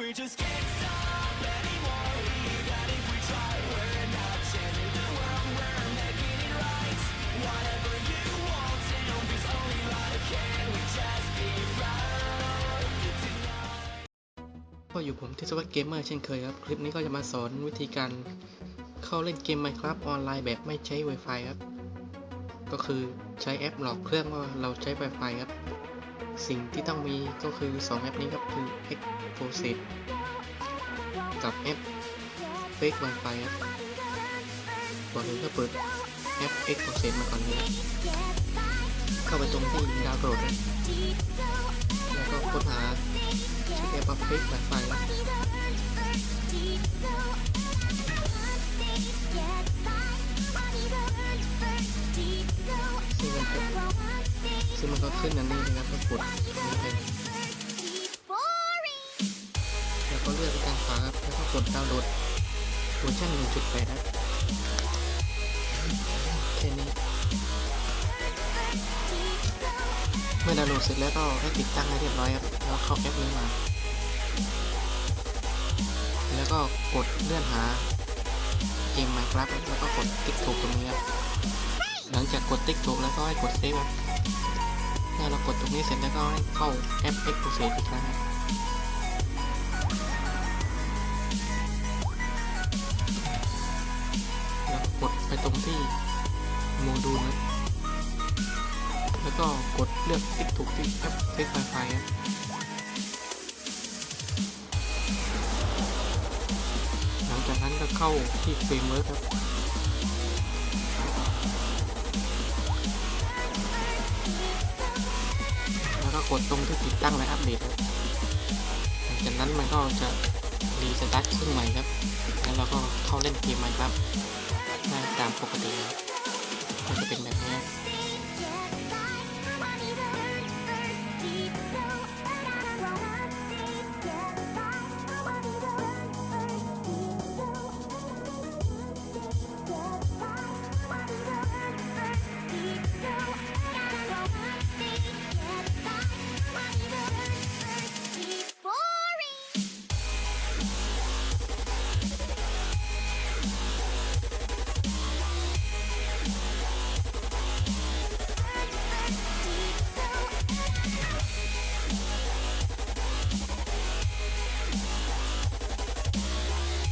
we just can't stop anymore. Even if we try, we're not changing the world, we're making it right. Whatever you want, and hope is only life. Can we just be proud tonight? ก็อยู่ผมทิศวัตเกมเมอร์เช่นเคยครับ คลิปนี้ก็จะมาสอนวิธีการเข้าเล่นเกม Minecraft ออนไลน์แบบไม่ใช้ Wi-Fi ครับ ก็คือใช้แอปหลอกเครื่องว่าเราใช้ Wi-Fi ครับ สิ่งที่ต้องมีก็คือ 2 แอปนี้ครับคือ x p o s e t กับแอป Fake Wi-Fi ครับก่อนอื่นก็เปิดแอป x p o s e t มาก่อนเลยเข้าไปตรงที่ดาวน์โหลดนะแล้วก็ค้นหาชื่อแอป Fake Wi-Fi ซึ่งมันก็ขึ้นอันนี้นะครับก็กดนี้ไปแล้วก็เลือกไปทางขวาครับแล้วก็กดดาวน์โหลดเวอร์ชัน1.8ครับแค่นี้ เมื่อดาวน์โหลดเสร็จแล้วก็ให้ติดตั้งให้เรียบร้อยครับแล้วเข้าแอปนี้มา แล้วก็กดเลื่อนหาเกม Minecraft ครับแล้วก็กดติ๊กถูกตรงนี้ครับหลังจากกดติ๊กถูกแล้วก็ให้กดเซฟครับ เมื่อเรากดตรงนี้เสร็จแล้วก็ให้เข้าแอป e x p o s e อีกครั้งแล้วกดไปตรงที่โมดูลครับแล้วก็กดเลือกติ๊กถูกที่แอปเฟซไฟไฟครับหลังจากนั้นก็เข้าที่เฟรมเวิร์ครับ กดตรงที่ติดตั้งและอัปเดตครับหลังจากนั้นมันก็จะรีสตาร์ทเครื่องใหม่ครับ แล้วเราก็เข้าเล่นเกมใหม่ครับได้ตามปกติครับมันจะเป็นแบบนี้